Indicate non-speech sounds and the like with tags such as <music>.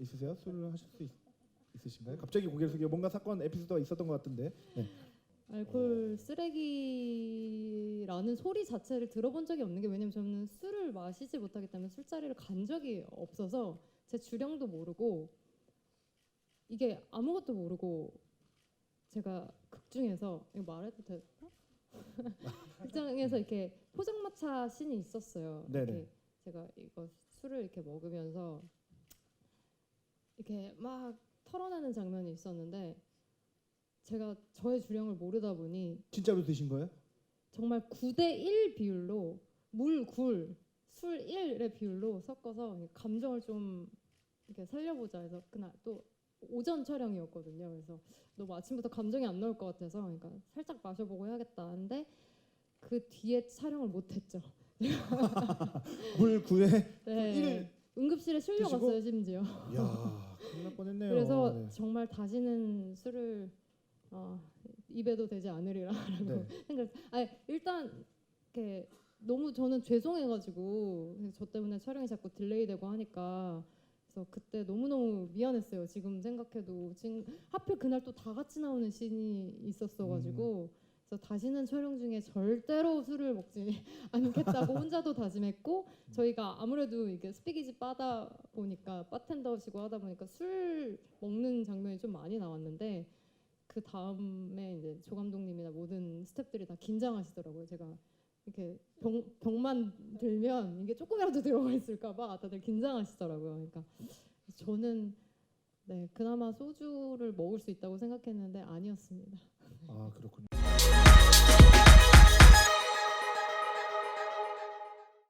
있으세요? 술을 하실 수 있, 있으신가요? 갑자기 고개를 숙여 뭔가 사건 에피소드가 있었던 것 같은데. 네. 알코올 쓰레기라는 소리 자체를 들어본 적이 없는 게 왜냐면 저는 술을 마시지 못하기 때문에 술자리를 간 적이 없어서 제 주량도 모르고 이게 아무것도 모르고 제가 극 중에서 이거 말해도 되나? <laughs> 극장에서 이렇게 포장마차 씬이 있었어요. 네네. 이렇게 제가 이거 술을 이렇게 먹으면서 이렇게 막 털어내는 장면이 있었는데 제가 저의 주량을 모르다 보니 진짜로 드신 거예요? 정말 9대1 비율로 물, 굴, 술 1의 비율로 섞어서 감정을 좀 이렇게 살려보자 해서 그날 또 오전 촬영이었거든요. 그래서 너무 아침부터 감정이 안 나올 것 같아서 그러니까 살짝 마셔보고 해야겠다 하는데 그 뒤에 촬영을 못했죠. <laughs> 물 구에 네. 일 응급실에 실려갔어요 심지어. 야 큰일 날 뻔했네요. 그래서 네. 정말 다시는 술을 어, 입에도 되지 않으리라라고 <laughs> 네. 생각. 아 일단 이렇게 너무 저는 죄송해가지고 저 때문에 촬영이 자꾸 딜레이되고 하니까 그래서 그때 너무 너무 미안했어요. 지금 생각해도 지금 하필 그날 또 다 같이 나오는 씬이 있었어가지고 그래서 다시는 촬영 중에 절대로 술을 먹지 <laughs> 않겠다고 혼자도 다짐했고 저희가 아무래도 이게 스피기지 바다 보니까 바텐더시고 하다 보니까 술 먹는 장면이 좀 많이 나왔는데 그 다음에 이제 조 감독님이나 모든 스태프들이 다 긴장하시더라고요. 제가 이렇게 병, 병만 들면 이게 조금이라도 들어가 있을까봐 다들 긴장하시더라고요. 그러니까 저는 네 그나마 소주를 먹을 수 있다고 생각했는데 아니었습니다. 아 그렇군요.